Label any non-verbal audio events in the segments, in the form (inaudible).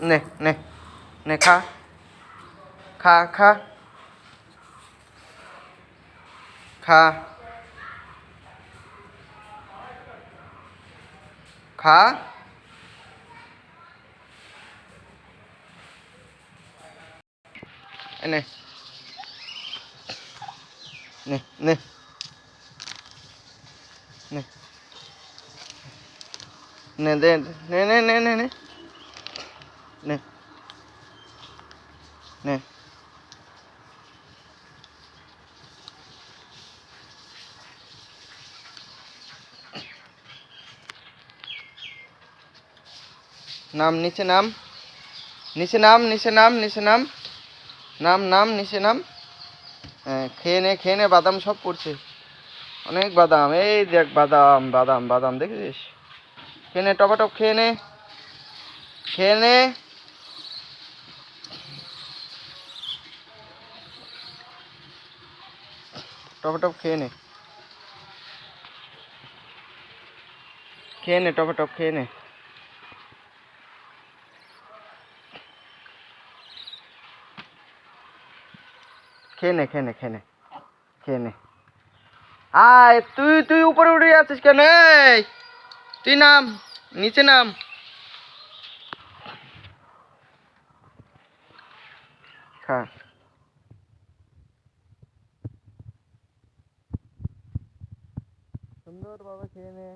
নে নে নে খা খা খা খা খা এই নে নে নে নে নে দে নে নে নে। নে। নাম, নিচে নাম। নিচে নাম নিচে নাম নিচে নাম। নাম নাম, নিচে নাম। হ্যাঁ খেয়ে নে খেয়ে নে, বাদাম সব পড়ছে। অনেক বাদাম। এই দেখ, বাদাম বাদাম বাদাম, দেখেছিস? খেয়ে নে, টপাটপ খেয়ে নে। খেয়ে নে। টপাটপ খেয়ে নে। খেয়ে নে, টপাটপ খেয়ে নে। খেয়ে নে খেয়ে নে খেয়ে নে খেয়ে নে। আয়, তুই তুই উপরে উঠে যাচ্ছিস কেন? তুই নাম, নিচে নাম। খা। সুন্দর ভাবে খেয়ে নে।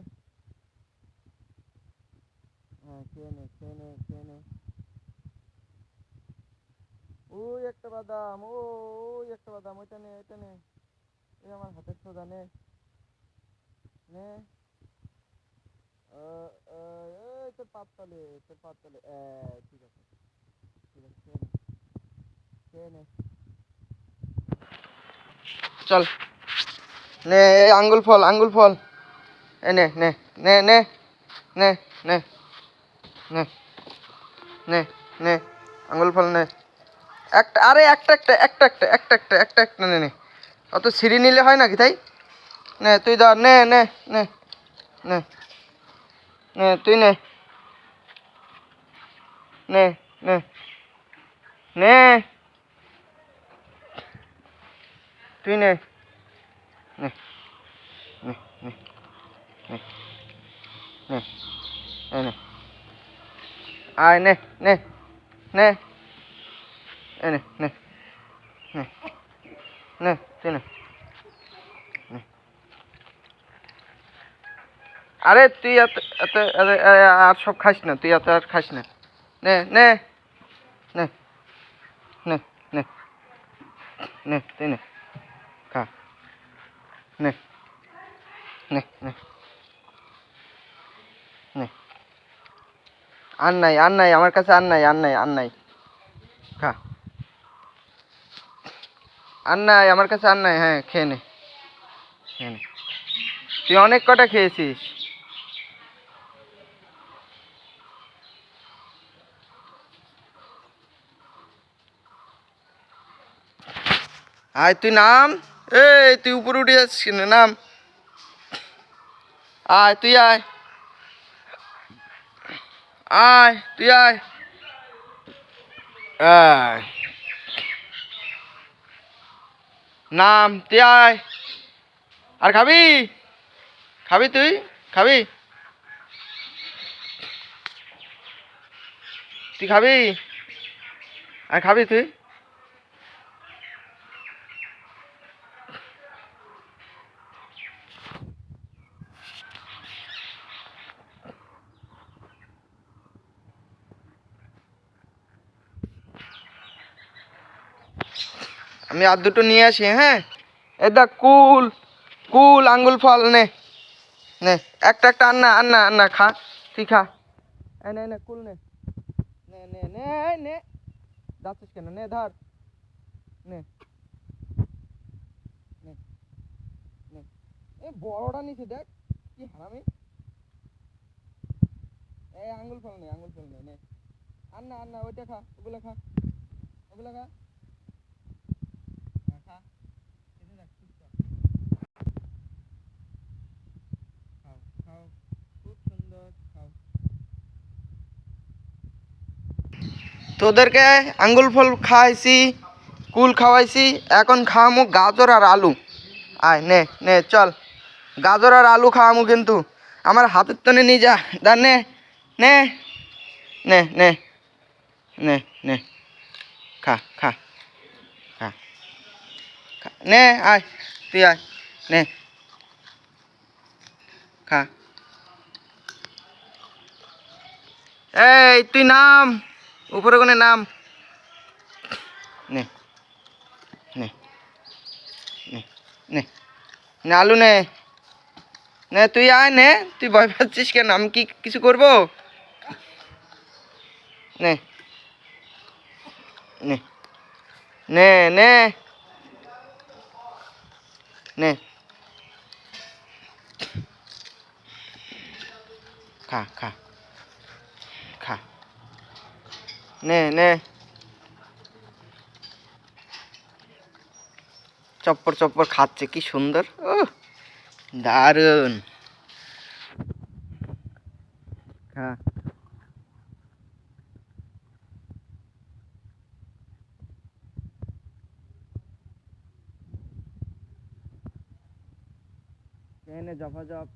হ্যাঁ খেয়ে নে খেয়ে নে খেয়ে নে। ওই একটা বাদাম ওই একটা বাদাম ওইটা নে ওইটা নে। এই আমার হাতের সোজা নে। নে। তোর পাত তলে তোর পাত তলে এই, ঠিক আছে। ঠিক আছে খেয়ে নে। চল। নে আঙ্গুল ফল আঙ্গুল ফল। নে নে নে নে নে নে নে নে নে আঙ্গুল ফল নে একটা আরে একটা একটা একটা একটা একটা একটা একটা একটা নে নে অত সিঁড়ি নিলে হয় নাকি তাই নে তুই ধর নে নে নে নে নে তুই নে নে নে নে তুই নে নে নে নে নে নে আয় নে নে নে নে নে নে নে তুই নে। আরে তুই এত এত আর সব খাস না, তুই এত আর খাস না নে নে নে নে নে নে, তুই নে, খা নে নে নে আর নাই আর নাই, আমার কাছে আর নাই আর নাই আর নাই। খা। আর নাই, আমার কাছে আর নাই হ্যাঁ খেয়ে নে। খেয়ে নে। তুই অনেক কটা খেয়েছিস? আয়, তুই নাম। এই, তুই উপরে উঠে যাচ্ছিস নাম। আয়, তুই আয়। আয়, তুই আয়। আয়। নাম, তুই আয়। আর খাবি? খাবি তুই? খাবি? তুই খাবি? আর খাবি তুই? আমি আর দুটো নিয়ে আসি হ্যাঁ? এ দেখ, কুল কুল, আঙ্গুল, ফল, নে নে, একটা একটা, আন্না আন্না আন্না, খা, তুই খা। নে নে, কুল নে। নে নে নে নে। যাচ্ছিস কেন? নে, ধর। নে। এই বড়টা নিচে দেখ, কি হারামি। এই আঙ্গুল ফল নে, আঙ্গুল ফল নে নে। আন্না আন্না, ওইটা খা, ওগুলো খা ওগুলো খা। তোদেরকে আঙ্গুল ফল খাওয়াইছি, কুল খাওয়াইছি, এখন খাওয়ামু গাজর আর আলু। আয়, নে নে, চল। গাজর আর আলু খাওয়ামু কিন্তু। আমার হাতের তনে নিয়ে যা, দা, নে নে নে নে নে নে। খা খা খা খা। নে, আয়, তুই আয়, নে। খা। এই, তুই নাম। উপরে কোনে নাম। নে নে নে নে নে আলু নে। নে, তুই আয় নে, তুই ভয় পাচ্ছিস কেন? আমি কি কিছু করব? নে নে নে নে নে। খা খা। নে নে। চপ্পর চপ্পর খাচ্ছে, কি সুন্দর। ও দারুণ। খা এনে জফা জপ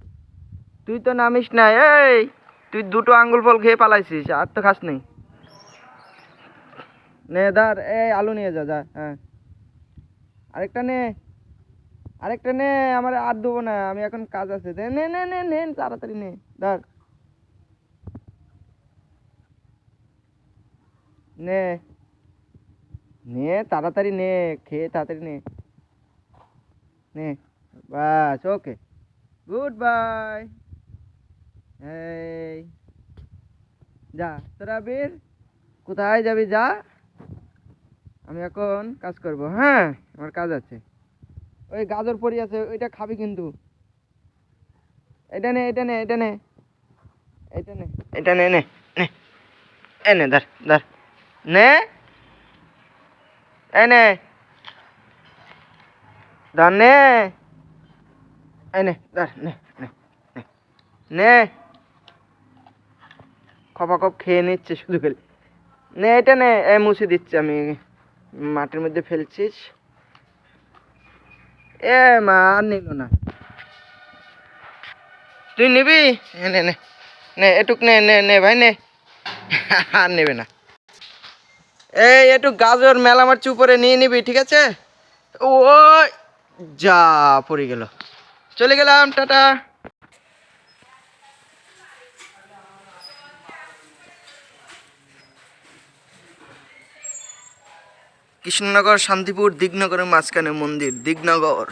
তুই তো নামিস না, এই, তুই দুটো আঙ্গুল ফল খেয়ে পালাইছিস, আর তো খাস নেই। নে ধর এই আলু নিয়ে যা যা হ্যাঁ। আরেকটা নে আরেকটা নে আমার আর দেবো না আমি এখন কাজ আছে দে, নে নে নে নে তাড়াতাড়ি নে ধর নে নে তাড়াতাড়ি নে খেয়ে তাড়াতাড়ি নে। নে বাস ওকে। Good bye. এই যা তোরা বীর কোথায় যাবি যা? আমি এখন কাজ করব হ্যাঁ আমার কাজ আছে। ওই গাজর পড়ি আছে, ওইটা খাবি কিন্তু। এটা নে এটা নে এটা নে। এটা নে। এটা নে নে এই নে, ধর ধর। নে। এই নে। ধর, নে। এই নে, ধর, নে নে নে। নে। খপা খপ খেয়ে নিচ্ছে শুধু খেলে। নে, এটা নে এ মুছে দিচ্ছি আমি। মাটির মধ্যে ফেলছিস? এ মা, আর নিল না। তুই নিবি? নে নে নে, এটুক নে নে নে ভাই, নে। (laughs) আর নেবে না। এই, একটু গাজর মেলা মারছি উপরে নিয়ে নিবি, ঠিক আছে? ও যা, পড়ে গেল। চলে গেলাম, টাটা। কৃষ্ণনগর শান্তিপুর দিগনগরের মাঝখানে মন্দির দিগনগর।